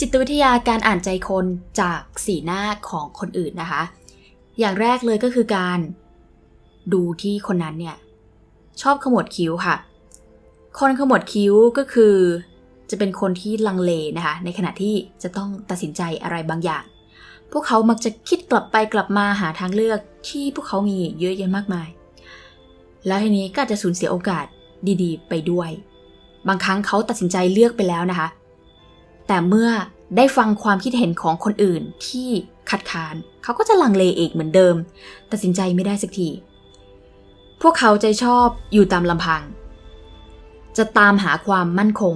จิตวิทยาการอ่านใจคนจากสีหน้าของคนอื่นนะคะ อย่างแรกเลยก็คือการดูที่คนนั้นเนี่ย ชอบขมวดคิ้วค่ะ คนขมวดคิ้วก็คือจะเป็นคนที่ลังเลนะคะ ในขณะที่จะต้องตัดสินใจอะไรบางอย่าง พวกเขามักจะคิดกลับไปกลับมาหาทางเลือกที่พวกเขามีเยอะแยะมากมาย แล้วทีนี้ก็อาจจะสูญเสียโอกาสดีๆ ไปด้วย บางครั้งเขาตัดสินใจเลือกไปแล้วนะคะ แต่เมื่อได้ฟังความคิดเห็นของคนอื่นที่คัดค้านเขาก็จะลังเลเอกเหมือนเดิม ตัดสินใจไม่ได้สักที พวกเขาใจชอบอยู่ตามลำพัง จะตามหาความมั่นคง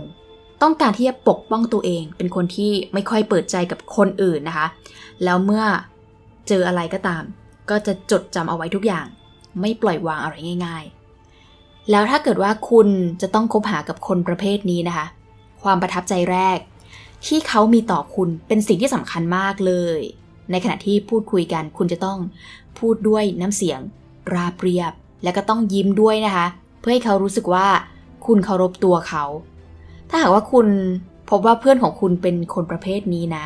ต้องการที่จะปกป้องตัวเอง เป็นคนที่ไม่ค่อยเปิดใจกับคนอื่นนะคะ แล้วเมื่อเจออะไรก็ตาม ก็จะจดจำเอาไว้ทุกอย่าง ไม่ปล่อยวางอะไรง่าย ๆ แล้วถ้าเกิดว่าคุณจะต้องคบหากับคนประเภทนี้นะคะ ความประทับใจแรก ที่เขามีต่อคุณเป็นสิ่งที่สำคัญมากเลย ในขณะที่พูดคุยกันคุณจะต้องพูดด้วยน้ำเสียง ราบเรียบ และก็ต้องยิ้มด้วยนะคะ เพื่อให้เขารู้สึกว่าคุณเคารพตัวเขา ถ้าหากว่าคุณพบว่าเพื่อนของคุณเป็นคนประเภทนี้นะ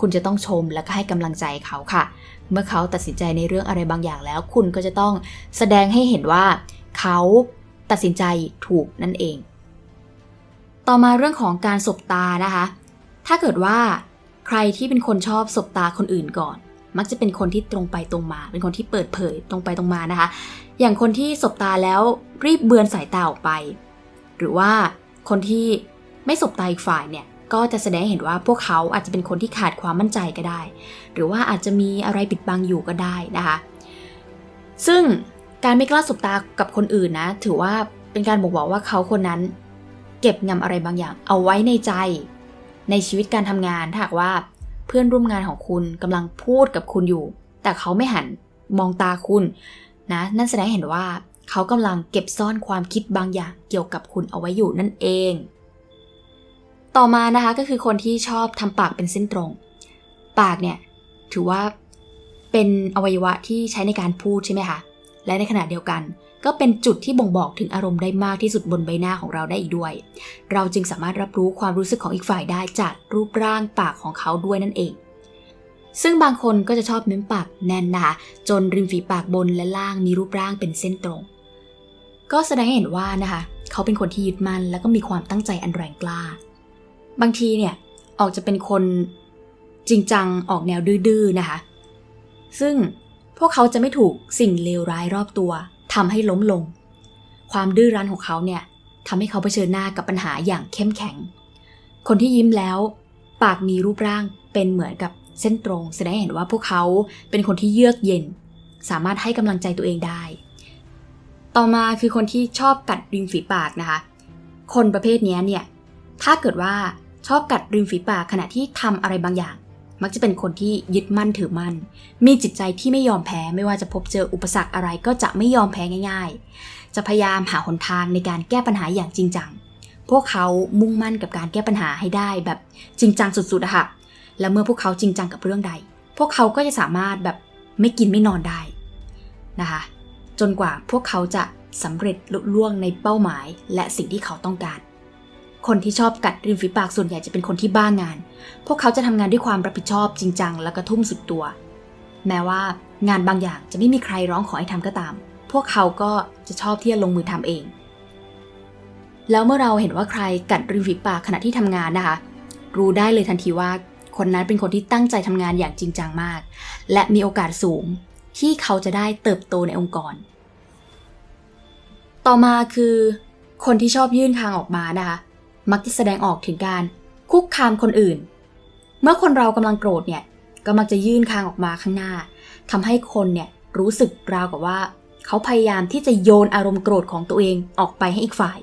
คุณจะต้องชมและก็ให้กำลังใจเขาค่ะ เมื่อเขาตัดสินใจในเรื่องอะไรบางอย่างแล้ว คุณก็จะต้องแสดงให้เห็นว่าเขาตัดสินใจถูกนั่นเอง ต่อมาเรื่องของการสบตานะคะ ถ้าเกิดว่าใครที่เป็นคนชอบสบตาคนอื่นก่อน มักจะเป็นคนที่ตรงไปตรงมา เป็นคนที่เปิดเผยตรงไปตรงมานะคะ อย่างคนที่สบตาแล้วรีบเบือนสายตาออกไป หรือว่าคนที่ไม่สบตาอีกฝ่ายเนี่ยก็จะแสดงเห็นว่าพวกเขาอาจจะเป็นคนที่ขาดความมั่นใจก็ได้ หรือว่าอาจจะมีอะไรปิดบังอยู่ก็ได้นะคะ ซึ่งการไม่กล้าสบตากับคนอื่นนะ ถือว่าเป็นการบอกบอกว่าเขาคนนั้น เก็บงำอะไรบางอย่างเอาไว้ในใจ ในชีวิตการทำงานถ้าหากว่า เพื่อนร่วมงานของคุณกำลังพูดกับคุณอยู่ แต่เขาไม่หันมองตาคุณนะนั่นแสดงเห็นว่าเขากำลังเก็บซ่อนความคิดบางอย่างเกี่ยวกับคุณเอาไว้อยู่นั่นเอง ต่อมานะคะก็คือคนที่ชอบทำปากเป็นเส้นตรง ปากเนี่ยถือว่าเป็นอวัยวะที่ใช้ในการพูดใช่ไหมคะและในขณะเดียวกัน ก็เป็นจุดที่บ่งบอกถึงอารมณ์ได้มากที่สุดบนใบหน้าของเราได้อีกด้วย เราจึงสามารถรับรู้ความรู้สึกของอีกฝ่ายได้จากรูปร่างปากของเขาด้วยนั่นเอง ซึ่งบางคนก็จะชอบเม้มปากแน่นหนะคะจนริมฝีปากบนและล่างมีรูปร่างเป็นเส้นตรง ก็แสดงให้เห็นว่านะคะ เขาเป็นคนที่ยึดมั่นและก็มีความตั้งใจอันแรงกล้า บางทีเนี่ยออกจะเป็นคนจริงจังออกแนวดื้อๆนะคะ ซึ่งพวกเขาจะไม่ถูกสิ่งเลวร้ายรอบตัว ทำให้ล้มลง ความดื้อรั้นของเขาเนี่ยทำให้เขาเผชิญหน้ากับปัญหาอย่างเข้มแข็ง คนที่ยิ้มแล้ว ปากมีรูปร่างเป็นเหมือนกับเส้นตรง แสดงให้เห็นว่าพวกเขาเป็นคนที่เยือกเย็น สามารถให้กำลังใจตัวเองได้ ต่อมาคือคนที่ชอบกัดริมฝีปากนะคะ คนประเภทนี้เนี่ยถ้าเกิดว่าชอบกัดริมฝีปากขณะที่ทำอะไรบางอย่าง มักจะเป็นคนที่ยึดมั่นถือมั่น มีจิตใจที่ไม่ยอมแพ้ไม่ว่าจะพบเจออุปสรรคอะไรก็จะไม่ยอมแพ้ง่าย ๆ จะพยายามหาหนทางในการแก้ปัญหาอย่างจริงจัง พวกเขามุ่งมั่นกับการแก้ปัญหาให้ได้แบบจริงจังสุดๆอะค่ะ และเมื่อพวกเขาจริงจังกับเรื่องใด พวกเขาก็จะสามารถแบบไม่กินไม่นอนได้นะคะ จนกว่าพวกเขาจะสำเร็จลุล่วงในเป้าหมาย และสิ่งที่เขาต้องการ คนที่ชอบกัดริมฝีปากส่วนใหญ่จะเป็นคนที่บ้างงาน พวกเขาจะทำงานด้วยความรับผิดชอบจริงจังและก็ทุ่มสุดตัว แม้ว่างานบางอย่างจะไม่มีใครร้องขอให้ทำก็ตาม พวกเขาก็จะชอบที่จะลงมือทำเอง แล้วเมื่อเราเห็นว่าใครกัดริมฝีปากขณะที่ทำงานนะคะ รู้ได้เลยทันทีว่า คนนั้นเป็นคนที่ตั้งใจทำงานอย่างจริงจังมาก และมีโอกาสสูง ที่เขาจะได้เติบโตในองค์กร ต่อมาคือคนที่ชอบยื่นคางออกมานะคะ มักจะแสดงออกถึงการคุกคามคนอื่น เมื่อคนเรากำลังโกรธเนี่ยก็มักจะยื่นคางออกมาข้างหน้าทำให้คนเนี่ยรู้สึกราวกับว่า เขาพยายามที่จะโยนอารมณ์โกรธของตัวเองออกไปให้อีกฝ่าย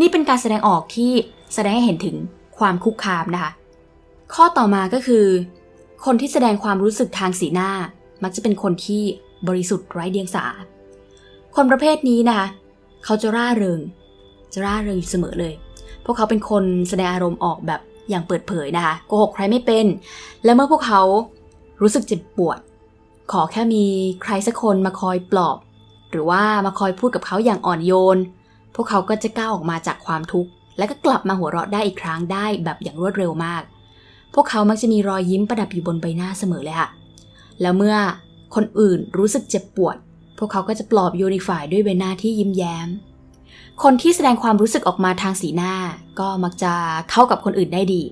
นี่เป็นการแสดงออกที่แสดงให้เห็นถึงความคุกคามนะคะ ข้อต่อมาก็คือ คนที่แสดงความรู้สึกทางสีหน้า มักจะเป็นคนที่บริสุทธิ์ไร้เดียงสา คนประเภทนี้นะคะ เขาจะร่าเริง จะร่าเริงอยู่เสมอเลย วกเขาเป็นคนแสดงอารมณ์ออกแบบอย่างเปิดเผยนะคะโกหกใครไม่เป็น และเมื่อพวกเขารู้สึกเจ็บปวด ขอแค่มีใครสักคนมาคอยปลอบ หรือว่ามาคอยพูดกับเขาอย่างอ่อนโยน พวกเขาก็จะก้าวออกมาจากความทุกข์ และก็กลับมาหัวเราะได้อีกครั้งได้แบบอย่างรวดเร็วมาก พวกเขามักจะมีรอยยิ้มประดับอยู่บนใบหน้าเสมอเลยค่ะ แล้วเมื่อคนอื่นรู้สึกเจ็บปวด พวกเขาก็จะปลอบโยนอีกฝ่ายด้วยใบหน้าที่ยิ้มแย้ม คนที่แสดงความรู้สึกออกมาทางสีหน้า ก็มักจะเข้ากับคนอื่นได้ดี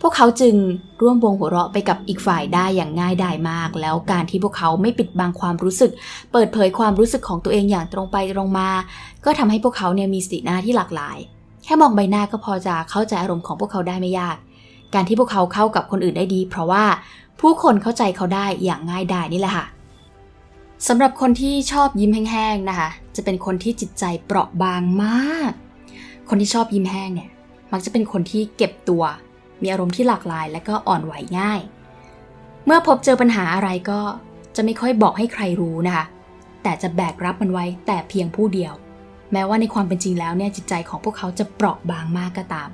พวกเขาจึงร่วมวงหัวเราะไปกับอีกฝ่ายได้อย่างง่ายดายมาก แล้วการที่พวกเขาไม่ปิดบังความรู้สึก เปิดเผยความรู้สึกของตัวเองอย่างตรงไปตรงมา ก็ทำให้พวกเขาเนี่ยมีสีหน้าที่หลากหลาย แค่มองใบหน้าก็พอจะเข้าใจอารมณ์ของพวกเขาได้ไม่ยาก การที่พวกเขาเข้ากับคนอื่นได้ดี เพราะว่าผู้คนเข้าใจเขาได้อย่างง่ายดายนี่แหละค่ะ สำหรับคนที่ชอบยิ้มแห้งๆนะคะ จะเป็นคนที่จิตใจเปราะบางมาก คนที่ชอบยิ้มแห้งเนี่ย มักจะเป็นคนที่เก็บตัว มีอารมณ์ที่หลากหลาย และก็อ่อนไหวง่าย เมื่อพบเจอปัญหาอะไรก็จะไม่ค่อยบอกให้ใครรู้นะคะ แต่จะแบกรับมันไว้แต่เพียงผู้เดียว แม้ว่าในความเป็นจริงแล้วเนี่ยจิตใจของพวกเขาจะเปราะบางมากก็ตาม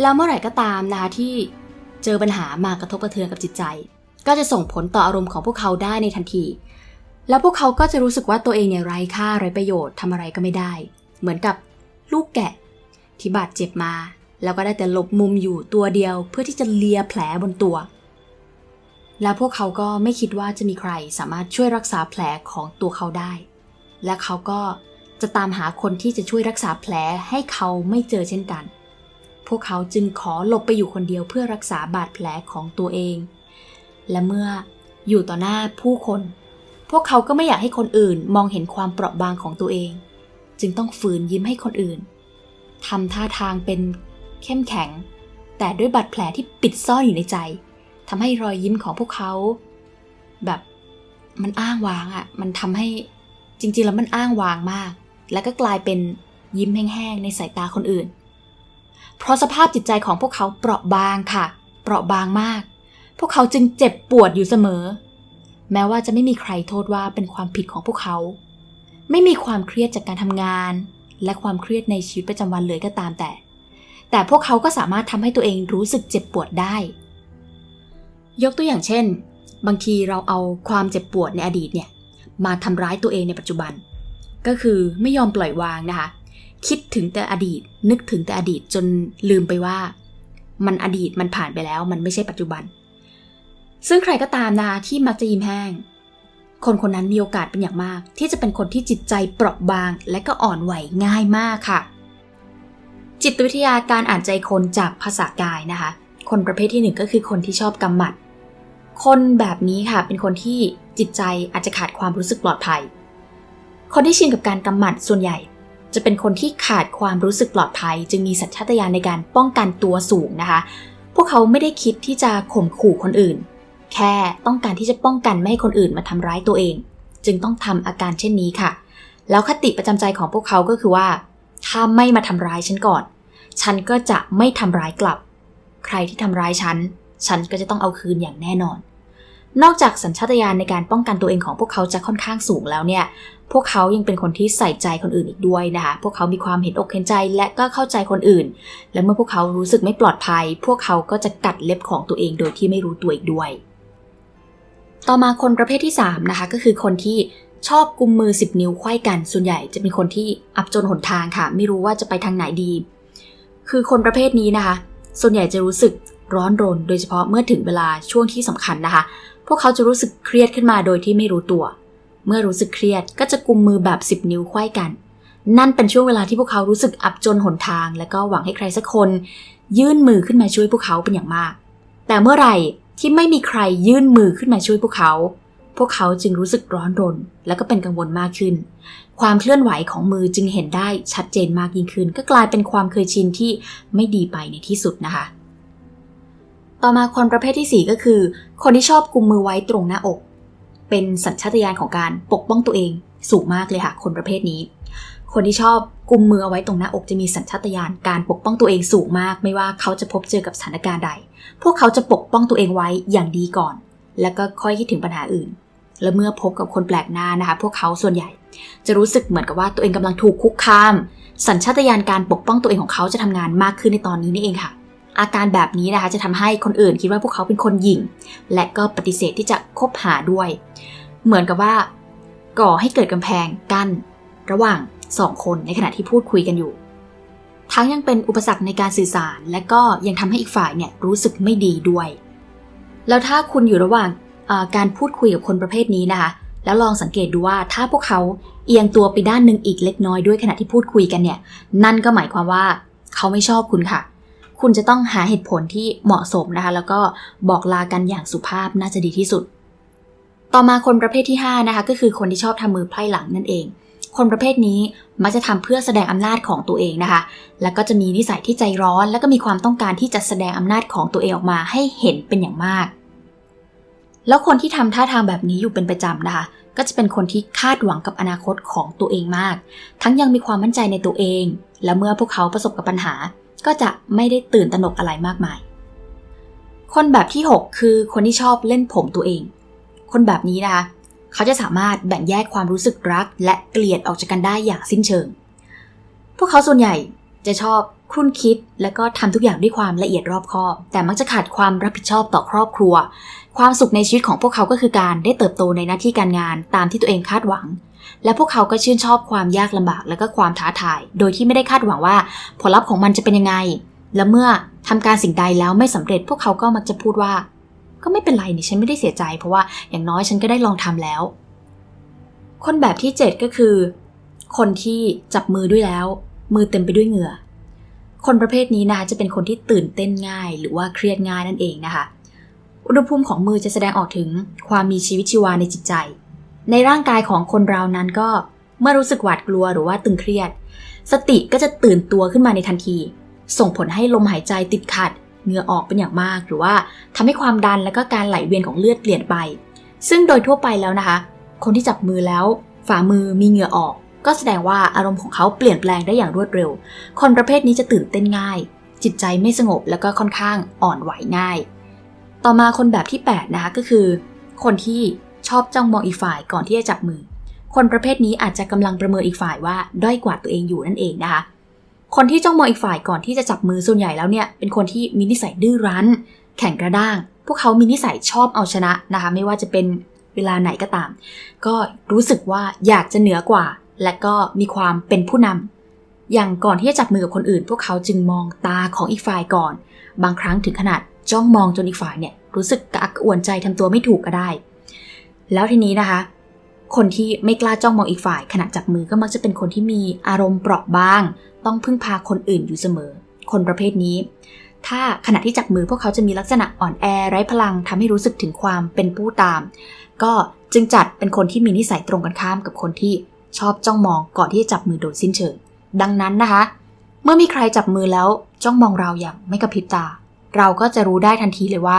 แล้วเมื่อไหร่ก็ตามนะคะที่เจอปัญหามากระทบกระเทือนกับจิตใจ ก็จะส่งผลต่ออารมณ์ของพวกเขาได้ในทันที แล้วพวกเขาก็จะรู้สึกว่าตัวเองเนี่ยไร้ค่าไร้ประโยชน์ทำอะไรก็ไม่ได้ เหมือนกับลูกแกะ ที่บาดเจ็บมา แล้วก็ได้แต่หลบมุมอยู่ตัวเดียว เพื่อที่จะเลียแผลบนตัว แล้วพวกเขาก็ไม่คิดว่าจะมีใครสามารถช่วยรักษาแผลของตัวเขาได้ และเขาก็จะตามหาคนที่จะช่วยรักษาแผลให้เขาไม่เจอเช่นกัน พวกเขาจึงขอหลบไปอยู่คนเดียวเพื่อรักษาบาดแผลของตัวเอง และเมื่ออยู่ต่อหน้าผู้คน พวกเขาก็ไม่อยากให้คนอื่นมองเห็นความเปราะบางของตัวเอง จึงต้องฝืนยิ้มให้คนอื่นทำท่าทางเป็นเข้มแข็ง แต่ด้วยบาดแผลที่ปิดซ่อนอยู่ในใจทำให้รอยยิ้มของพวกเขา แบบมันอ้างว้างอะ่ะ มันทำให้จริงๆแล้วมันอ้างว้างมาก แล้วก็กลายเป็นยิ้มแห้งๆในสายตาคนอื่น เพราะสภาพจิตใจของพวกเขาเปราะบางค่ะ เปราะบางมาก พวกเขาจึงเจ็บปวดอยู่เสมอ แม้ว่าจะไม่มีใครโทษว่าเป็นความผิดของพวกเขา ไม่มีความเครียดจากการทำงาน และความเครียดในชีวิตประจำวันเลยก็ตามแต่ แต่พวกเขาก็สามารถทำให้ตัวเองรู้สึกเจ็บปวดได้ ยกตัวอย่างเช่น บางทีเราเอาความเจ็บปวดในอดีตเนี่ยมาทำร้ายตัวเองในปัจจุบัน ก็คือไม่ยอมปล่อยวางนะคะ คิดถึงแต่อดีต นึกถึงแต่อดีตจนลืมไปว่า มันอดีตมันผ่านไปแล้ว มันไม่ใช่ปัจจุบัน ซึ่งใครก็ตามนะคะที่มักจะยิ้มแห้ง คนคนนั้นมีโอกาสเป็นอย่างมาก ที่จะเป็นคนที่จิตใจเปราะบาง และก็อ่อนไหวง่ายมากค่ะ จิตวิทยาการอ่านใจคนจากภาษากายนะคะ คนประเภทที่หนึ่งก็คือคนที่ชอบกำหมัด คนแบบนี้ค่ะเป็นคนที่จิตใจอาจจะขาดความรู้สึกปลอดภัย คนที่ชินกับการกำหมัดส่วนใหญ่ จะเป็นคนที่ขาดความรู้สึกปลอดภัย จึงมีสัญชาตญาณในการป้องกันตัวสูงนะคะ พวกเขาไม่ได้คิดที่จะข่มขู่คนอื่น แค่ต้องการที่จะป้องกันไม่ให้คนอื่นมาทำร้ายตัวเอง จึงต้องทำอาการเช่นนี้ค่ะ แล้วคติประจำใจของพวกเขาก็คือว่า ถ้าไม่มาทำร้ายฉันก่อน ฉันก็จะไม่ทำร้ายกลับ ใครที่ทำร้ายฉัน ฉันก็จะต้องเอาคืนอย่างแน่นอน นอกจากสัญชาตญาณในการป้องกันตัวเองของพวกเขาจะค่อนข้างสูงแล้วเนี่ย พวกเขายังเป็นคนที่ใส่ใจคนอื่นอีกด้วยนะคะ พวกเขามีความเห็นอกเห็นใจและก็เข้าใจคนอื่น และเมื่อพวกเขารู้สึกไม่ปลอดภัย พวกเขาก็จะกัดเล็บของตัวเองโดยที่ไม่รู้ตัวอีกด้วย ต่อมาคนประเภทที่3นะคะก็คือคนที่ชอบกุมมือ 10 นิ้วไขว้กัน ส่วนใหญ่จะเป็นคนที่อับจนหนทางค่ะ ไม่รู้ว่าจะไปทางไหนดี คือคนประเภทนี้นะคะ ส่วนใหญ่จะรู้สึกร้อนรน โดยเฉพาะเมื่อถึงเวลาช่วงที่สำคัญนะคะ พวกเขาจะรู้สึกเครียดขึ้นมาโดยที่ไม่รู้ตัว เมื่อรู้สึกเครียดก็จะกุมมือแบบ 10 นิ้วไขว้กัน นั่นเป็นช่วงเวลาที่พวกเขารู้สึกอับจนหนทาง และก็หวังให้ใครสักคน ยื่นมือขึ้นมาช่วยพวกเขาเป็นอย่างมาก แต่เมื่อไหร่ ที่ไม่มีใครยื่นมือขึ้นมาช่วยพวกเขา พวกเขาจึงรู้สึกร้อนรน และก็เป็นกังวลมากขึ้น ความเคลื่อนไหวของมือจึงเห็นได้ชัดเจนมากยิ่งขึ้น ก็กลายเป็นความเคยชินที่ไม่ดีไปในที่สุดนะคะ ต่อมาคนประเภทที่ 4 ก็คือ คนที่ชอบกุมมือไว้ตรงหน้าอก เป็นสัญชาตญาณของการปกป้องตัวเองสูงมากเลยค่ะคนประเภทนี้ คนที่ชอบกุมมือเอาไว้ตรงหน้าอกจะมีสัญชาตญาณการปกป้องตัวเองสูงมาก ไม่ว่าเขาจะพบเจอกับสถานการณ์ใด พวกเขาจะปกป้องตัวเองไว้อย่างดีก่อน แล้วก็ค่อยคิดถึงปัญหาอื่น และเมื่อพบกับคนแปลกหน้านะคะ พวกเขาส่วนใหญ่ จะรู้สึกเหมือนกับว่าตัวเองกำลังถูกคุกคาม สัญชาตญาณการปกป้องตัวเองของเขาจะทำงานมากขึ้นในตอนนี้นี่เองค่ะ อาการแบบนี้นะคะจะทำให้คนอื่นคิดว่าพวกเขาเป็นคนหยิ่ง และก็ปฏิเสธที่จะคบหาด้วย เหมือนกับว่า ก่อให้เกิดกำแพงกั้นระหว่าง สองคนในขณะที่พูดคุยกันอยู่ ทั้งยังเป็นอุปสรรคในการสื่อสาร และก็ยังทำให้อีกฝ่ายเนี่ยรู้สึกไม่ดีด้วย แล้วถ้าคุณอยู่ระหว่างการพูดคุยกับคนประเภทนี้นะคะ แล้วลองสังเกตดูว่าถ้าพวกเขาเอียงตัวไปด้านหนึ่งอีกเล็กน้อยด้วยขณะที่พูดคุยกันเนี่ย นั่นก็หมายความว่าเขาไม่ชอบคุณค่ะ คุณจะต้องหาเหตุผลที่เหมาะสมนะคะ แล้วก็บอกลากันอย่างสุภาพน่าจะดีที่สุด ต่อมาคนประเภทที่ 5 นะคะ ก็คือคนที่ชอบทำมือไพร่หลังนั่นเอง คนประเภทนี้มักจะทำเพื่อแสดงอำนาจของตัวเองนะคะ แล้วก็จะมีนิสัยที่ใจร้อน แล้วก็มีความต้องการที่จะแสดงอำนาจของตัวเองออกมาให้เห็นเป็นอย่างมาก แล้วคนที่ทำท่าทางแบบนี้อยู่เป็นประจำนะคะ ก็จะเป็นคนที่คาดหวังกับอนาคตของตัวเองมาก ทั้งยังมีความมั่นใจในตัวเอง และเมื่อพวกเขาประสบกับปัญหา ก็จะไม่ได้ตื่นตระหนกอะไรมากมาย คนแบบที่ 6 คือคนที่ชอบเล่นผมตัวเอง คนแบบนี้นะคะ เขาจะสามารถแบ่งแยกความรู้สึกรัก และเกลียดออกจากกันได้อย่างสิ้นเชิง พวกเขาส่วนใหญ่จะชอบครุ่นคิด และก็ทำทุกอย่างด้วยความละเอียดรอบคอบ แต่มักจะขาดความรับผิดชอบต่อครอบครัว ความสุขในชีวิตของพวกเขาก็คือการได้เติบโตในหน้าที่การงานตามที่ตัวเองคาดหวัง และพวกเขาก็ชื่นชอบความยากลำบากและก็ความท้าทาย โดยที่ไม่ได้คาดหวังว่า ผลลัพธ์ของมันจะเป็นยังไง และเมื่อทำการสิ่งใดแล้วไม่สำเร็จพวกเขาก็มักจะพูดว่า ก็ไม่เป็นไรนี่ฉันไม่ได้เสียใจ เพราะว่าอย่างน้อยฉันก็ได้ลองทำแล้ว คนแบบที่ 7 ก็คือ คนที่จับมือด้วยแล้ว มือเต็มไปด้วยเหงื่อ คนประเภทนี้นะคะจะเป็นคนที่ตื่นเต้นง่าย หรือว่าเครียดง่ายนั่นเองนะคะ อุณหภูมิของมือจะแสดงออกถึงความมีชีวิตชีวาในจิตใจ ในร่างกายของคนเรานั้นก็เมื่อรู้สึกหวาดกลัวหรือว่าตึงเครียด สติก็จะตื่นตัวขึ้นมาในทันที ส่งผลให้ลมหายใจติดขัด เหงื่อออกเป็นอย่างมาก หรือว่าทำให้ความดันและก็การไหลเวียนของเลือดเปลี่ยนไป ซึ่งโดยทั่วไปแล้วนะคะ คนที่จับมือแล้วฝ่ามือมีเหงื่อออก ก็แสดงว่าอารมณ์ของเขาเปลี่ยนแปลงได้อย่างรวดเร็ว คนประเภทนี้จะตื่นเต้นง่าย จิตใจไม่สงบแล้วก็ค่อนข้างอ่อนไหวง่าย ต่อมาคนแบบที่ 8 นะคะก็คือ คนที่ชอบจ้องมองอีกฝ่ายก่อนที่จะจับมือ คนประเภทนี้อาจจะกำลังประเมินอีกฝ่ายว่าด้อยกว่าตัวเองอยู่นั่นเองนะคะ คนที่จ้องมองอีกฝ่ายก่อนที่จะจับมือส่วนใหญ่แล้วเนี่ยเป็นคนที่มีนิสัยดื้อรั้น แข็งกระด้าง พวกเขามีนิสัยชอบเอาชนะนะคะ ไม่ว่าจะเป็นเวลาไหนก็ตาม ก็รู้สึกว่าอยากจะเหนือกว่า และก็มีความเป็นผู้นำอย่างก่อนที่จะจับมือกับคนอื่น พวกเขาจึงมองตาของอีกฝ่ายก่อน บางครั้งถึงขนาดจ้องมองจนอีกฝ่ายเนี่ยรู้สึกกระอักอ่วนใจทำตัวไม่ถูกก็ได้ แล้วทีนี้นะคะ คนที่ไม่กล้าจ้องมองอีกฝ่าย ขณะจับมือก็มักจะเป็นคนที่มีอารมณ์เปราะบาง ต้องพึ่งพาคนอื่นอยู่เสมอ คนประเภทนี้ ถ้าขณะที่จับมือพวกเขาจะมีลักษณะอ่อนแอไร้พลังทำให้รู้สึกถึงความเป็นผู้ตาม ก็จึงจัดเป็นคนที่มีนิสัยตรงกันข้ามกับคนที่ชอบจ้องมองก่อนที่จะจับมือโดยสิ้นเชิง ดังนั้นนะคะ เมื่อมีใครจับมือแล้วจ้องมองเราอย่างไม่กระพริบตา เราก็จะรู้ได้ทันทีเลยว่า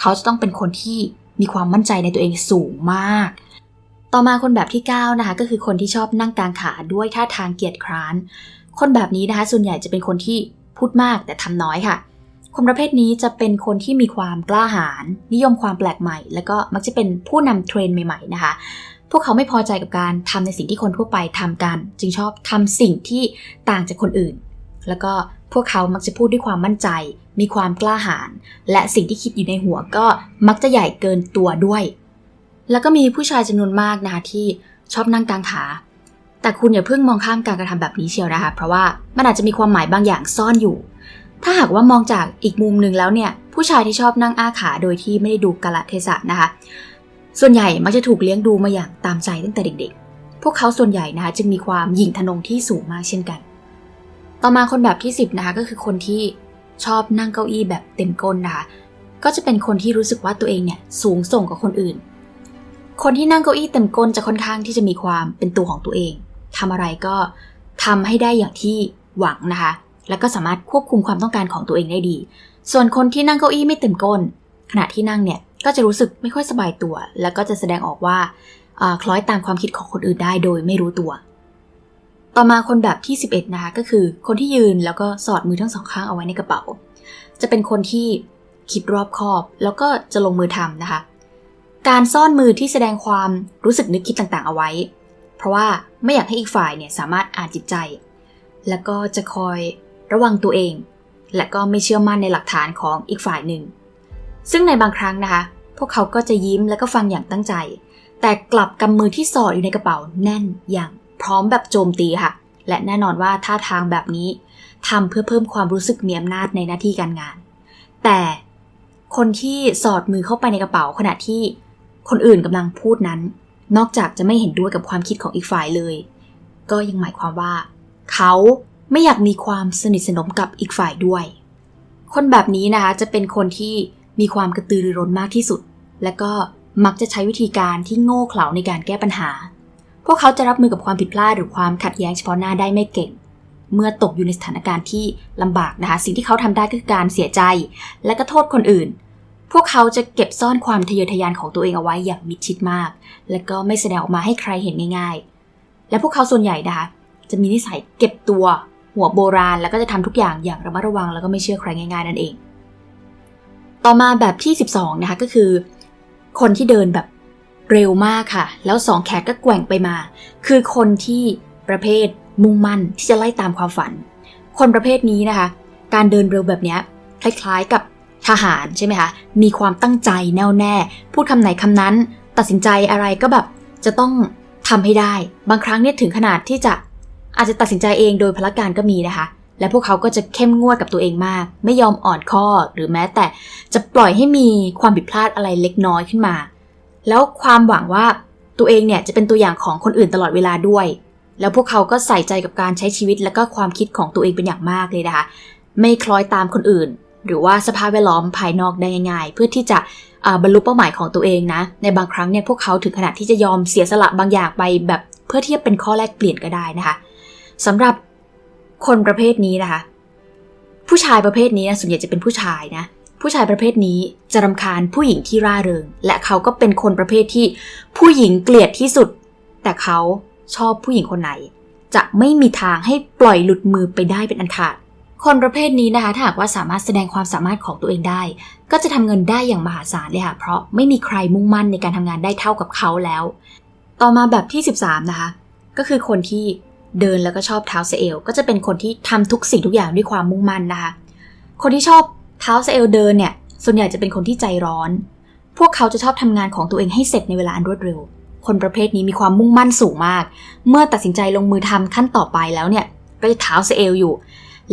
เขาจะต้องเป็นคนที่มีความมั่นใจในตัวเองสูงมาก ต่อมาคนแบบที่ 9 นะคะ ก็คือคนที่ชอบนั่งกลางขาด้วยท่าทางเกียจคร้าน คนแบบนี้นะคะ ส่วนใหญ่จะเป็นคนที่พูดมากแต่ทำน้อยค่ะ คนประเภทนี้จะเป็นคนที่มีความกล้าหาญนิยมความแปลกใหม่ แล้วก็มักจะเป็นผู้นำเทรนด์ใหม่ๆนะคะ พวกเขาไม่พอใจกับการทำในสิ่งที่คนทั่วไปทำกัน จึงชอบทำสิ่งที่ต่างจากคนอื่น แล้วก็พวกเขามักจะพูดด้วยความมั่นใจ มีความกล้าหาญและสิ่งที่คิดอยู่ในหัวก็มักจะใหญ่เกินตัวด้วย แล้วก็มีผู้ชายจำนวนมากนะคะที่ชอบนั่งกลางขา แต่คุณอย่าเพิ่งมองข้ามการกระทำแบบนี้เชียวนะคะ เพราะว่ามันอาจจะมีความหมายบางอย่างซ่อนอยู่ ถ้าหากว่ามองจากอีกมุมหนึ่งแล้วเนี่ย ผู้ชายที่ชอบนั่งอ้าขาโดยที่ไม่ได้ดูกาลเทศะนะคะ ส่วนใหญ่มักจะถูกเลี้ยงดูมาอย่างตามใจตั้งแต่เด็กๆ พวกเขาส่วนใหญ่นะคะจึงมีความหยิ่งทนงที่สูงมากเช่นกัน ต่อมาคนแบบที่ 10 นะคะก็คือคนที่ชอบนั่งเก้าอี้แบบเต็มก้นนะคะ ก็จะเป็นคนที่รู้สึกว่าตัวเองเนี่ยสูงส่งกว่าคนอื่น คนที่นั่งเก้าอี้เต็มก้นจะค่อนข้างที่จะมีความเป็นตัวของตัวเองทำอะไรก็ทำให้ได้อย่างที่หวังนะคะ แล้วก็สามารถควบคุมความต้องการของตัวเองได้ดี ส่วนคนที่นั่งเก้าอี้ไม่เต็มก้น ขณะที่นั่งเนี่ยก็จะรู้สึกไม่ค่อยสบายตัว แล้วก็จะแสดงออกว่าคล้อยตามความคิดของคนอื่นได้โดยไม่รู้ตัว ต่อมาคนแบบที่ 11 นะคะก็คือคนที่ยืนแล้วก็สอดมือทั้งสองข้างเอาไว้ในกระเป๋า จะเป็นคนที่คิดรอบคอบ แล้วก็จะลงมือทำนะคะ การซ่อนมือที่แสดงความรู้สึกนึกคิดต่างๆ เอาไว้ เพราะว่าไม่อยากให้อีกฝ่ายเนี่ยสามารถอ่านจิตใจ แล้วก็จะคอยระวังตัวเอง และก็ไม่เชื่อมั่นในหลักฐานของอีกฝ่ายหนึ่ง ซึ่งในบางครั้งนะคะ พวกเขาก็จะยิ้มและก็ฟังอย่างตั้งใจ แต่กลับกำมือที่สอดอยู่ในกระเป๋าแน่นอย่างพร้อมแบบโจมตีค่ะ และแน่นอนว่าท่าทางแบบนี้ทำเพื่อเพิ่มความรู้สึกมีอำนาจในหน้าที่การงาน แต่คนที่สอดมือเข้าไปในกระเป๋าขณะที่ คนอื่นกำลังพูดนั้น นอกจากจะไม่เห็นด้วยกับความคิดของอีกฝ่ายเลย ก็ยังหมายความว่า เขาไม่อยากมีความสนิทสนมกับอีกฝ่ายด้วย คนแบบนี้นะคะจะเป็นคนที่มีความกระตือรือร้นมากที่สุด และก็มักจะใช้วิธีการที่โง่เขลาในการแก้ปัญหา พวกเขาจะรับมือกับความผิดพลาดหรือความขัดแย้งเฉพาะหน้าได้ไม่เก่ง เมื่อตกอยู่ในสถานการณ์ที่ลำบากนะคะ สิ่งที่เขาทำได้ก็คือการเสียใจ และก็โทษคนอื่น พวกเขาจะเก็บซ่อนความทะเยอทะยานของตัวเองเอาไว้อย่างมิดชิดมาก และก็ไม่แสดงออกมาให้ใครเห็นง่ายๆ และพวกเขาส่วนใหญ่นะคะจะมีนิสัยเก็บตัว หัวโบราณ แล้วก็จะทำทุกอย่างอย่างระมัดระวัง แล้วก็ไม่เชื่อใครง่าย ๆ นั่นเอง ต่อมาแบบที่ 12 นะคะก็คือ คนที่เดินแบบเร็วมากค่ะ แล้วสองแขนก็แกว่งไปมา คือคนที่ประเภทมุ่งมั่นที่จะไล่ตามความฝัน คนประเภทนี้นะคะ การเดินเร็วแบบเนี้ยคล้ายๆกับ ทหารใช่ไหมคะ มีความตั้งใจแน่วแน่ พูดคำไหนคำนั้น ตัดสินใจอะไรก็แบบจะต้องทำให้ได้ บางครั้งเนี่ยถึงขนาดที่จะอาจจะตัดสินใจเองโดยพละการก็มีนะคะ และพวกเขาก็จะเข้มงวดกับตัวเองมาก ไม่ยอมอ่อนข้อหรือแม้แต่จะปล่อยให้มีความผิดพลาดอะไรเล็กน้อยขึ้นมา แล้วความหวังว่าตัวเองเนี่ยจะเป็นตัวอย่างของคนอื่นตลอดเวลาด้วย แล้วพวกเขาก็ใส่ใจกับการใช้ชีวิตและก็ความคิดของตัวเองเป็นอย่างมากเลยนะคะ ไม่คล้อยตามคนอื่น หรือว่าสภาพแวดล้อมภายนอกได้ง่ายๆ เพื่อที่จะบรรลุเป้าหมายของตัวเองนะ ในบางครั้งเนี่ยพวกเขาถึงขนาดที่จะยอมเสียสละบางอย่างไปแบบเพื่อที่จะเป็นข้อแลกเปลี่ยนก็ได้นะคะสำหรับคนประเภทนี้นะคะ ผู้ชายประเภทนี้นะส่วนใหญ่จะเป็นผู้ชายนะผู้ชายประเภทนี้จะรำคาญผู้หญิงที่ร่าเริง และเขาก็เป็นคนประเภทที่ผู้หญิงเกลียดที่สุด แต่เขาชอบผู้หญิงคนไหน จะไม่มีทางให้ปล่อยหลุดมือไปได้เป็นอันขาด คนประเภทนี้นะคะถ้าหากว่าสามารถแสดงความสามารถของตัวเองได้ ก็จะทำเงินได้อย่างมหาศาลเลยค่ะ เพราะไม่มีใครมุ่งมั่นในการทำงานได้เท่ากับเขาแล้ว ต่อมาแบบที่ 13 นะคะ ก็คือคนที่เดินแล้วก็ชอบเท้าเซลก็จะเป็นคนที่ทำทุกสิ่งทุกอย่างด้วยความมุ่งมั่นนะคะ คนที่ชอบเท้าเซลเดินเนี่ย ส่วนใหญ่จะเป็นคนที่ใจร้อน พวกเขาจะชอบทำงานของตัวเองให้เสร็จในเวลาอันรวดเร็ว คนประเภทนี้มีความมุ่งมั่นสูงมาก เมื่อตัดสินใจลงมือทำขั้นต่อไปแล้วเนี่ย ก็จะเท้าเซลอยู่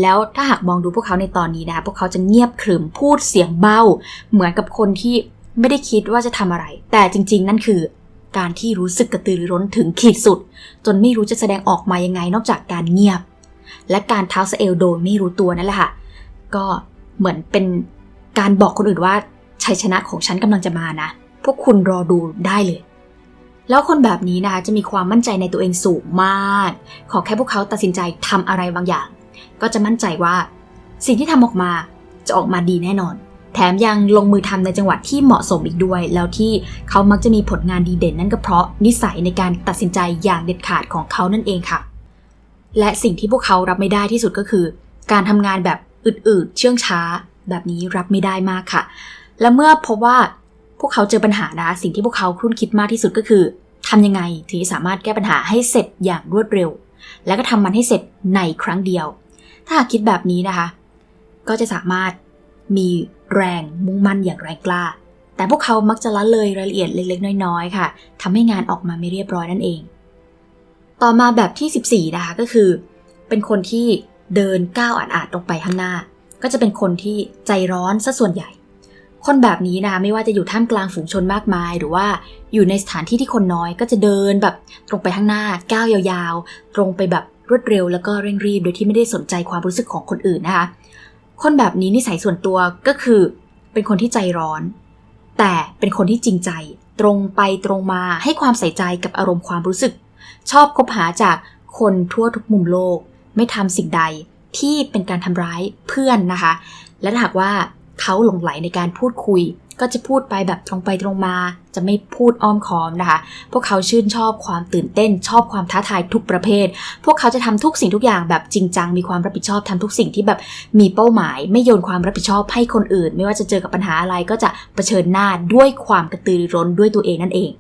แล้วถ้าหากมองดูพวกเขาในตอนนี้นะคะพวกเขาจะเงียบขรึมพูดเสียงเบาเหมือนกับคนที่ไม่ได้คิดว่าจะทำอะไร แต่จริง ๆ นั่นคือการที่รู้สึกกระตือรือร้นถึงขีดสุด จนไม่รู้จะแสดงออกมายังไงนอกจากการเงียบ และการเท้าสเอลโดยไม่รู้ตัวนั่นแหละค่ะ ก็เหมือนเป็นการบอกคนอื่นว่าชัยชนะของฉันกำลังจะมานะ พวกคุณรอดูได้เลย แล้วคนแบบนี้นะคะจะมีความมั่นใจในตัวเองสูงมาก ขอแค่พวกเขาตัดสินใจทำอะไรบางอย่าง ก็จะมั่นใจว่าสิ่งที่ทำออกมาจะออกมาดีแน่นอน แถมยังลงมือทำในจังหวัดที่เหมาะสมอีกด้วย แล้วที่เขามักจะมีผลงานดีเด่นนั่นก็เพราะนิสัยในการตัดสินใจอย่างเด็ดขาดของเขานั่นเองค่ะ และสิ่งที่พวกเขารับไม่ได้ที่สุดก็คือ การทำงานแบบอืดๆเชื่องช้า แบบนี้รับไม่ได้มากค่ะ และเมื่อพบว่าพวกเขาเจอปัญหานะสิ่งที่พวกเขาครุ่นคิดมากที่สุดก็คือทำยังไงถึงสามารถแก้ปัญหาให้เสร็จอย่างรวดเร็ว และก็ทำมันให้เสร็จในครั้งเดียว ถ้าคิดแบบนี้นะคะ ก็จะสามารถมีแรงมุ่งมั่นอย่างแรงกล้า แต่พวกเขามักจะละเลยรายละเอียดเล็กๆ น้อยๆ ค่ะทำให้งานออกมาไม่เรียบร้อยนั่นเอง ต่อมาแบบที่ 14 นะคะก็คือ เป็นคนที่เดินก้าวอาดๆลงไปข้างหน้า ก็จะเป็นคนที่ใจร้อนซะส่วนใหญ่ คนแบบนี้นะคะไม่ว่าจะอยู่ท่ามกลางฝูงชนมากมาย หรือว่าอยู่ในสถานที่ที่คนน้อยก็จะเดินแบบตรงไปข้างหน้าก้าวยาวๆ ตรงไปแบบ รวดเร็วแล้วก็เร่งรีบ โดยที่ไม่ได้สนใจความรู้สึกของคนอื่นนะคะ คนแบบนี้นิสัยส่วนตัวก็คือเป็นคนที่ใจร้อน แต่เป็นคนที่จริงใจ ตรงไปตรงมาให้ความใส่ใจกับอารมณ์ความรู้สึก ชอบคบหาจากคนทั่วทุกมุมโลก ไม่ทำสิ่งใดที่เป็นการทำร้ายเพื่อนนะคะ และหากว่าเขาหลงไหลในการพูดคุย ก็จะพูดไปแบบตรงไปตรงมา จะไม่พูดอ้อมค้อมนะคะ พวกเขาชื่นชอบความตื่นเต้น ชอบความท้าทายทุกประเภท พวกเขาจะทำทุกสิ่งทุกอย่างแบบจริงจัง มีความรับผิดชอบทำทุกสิ่งที่แบบมีเป้าหมาย ไม่โยนความรับผิดชอบให้คนอื่น ไม่ว่าจะเจอกับปัญหาอะไรก็จะเผชิญหน้าด้วยความกระตือรือร้นด้วยตัวเองนั่นเอง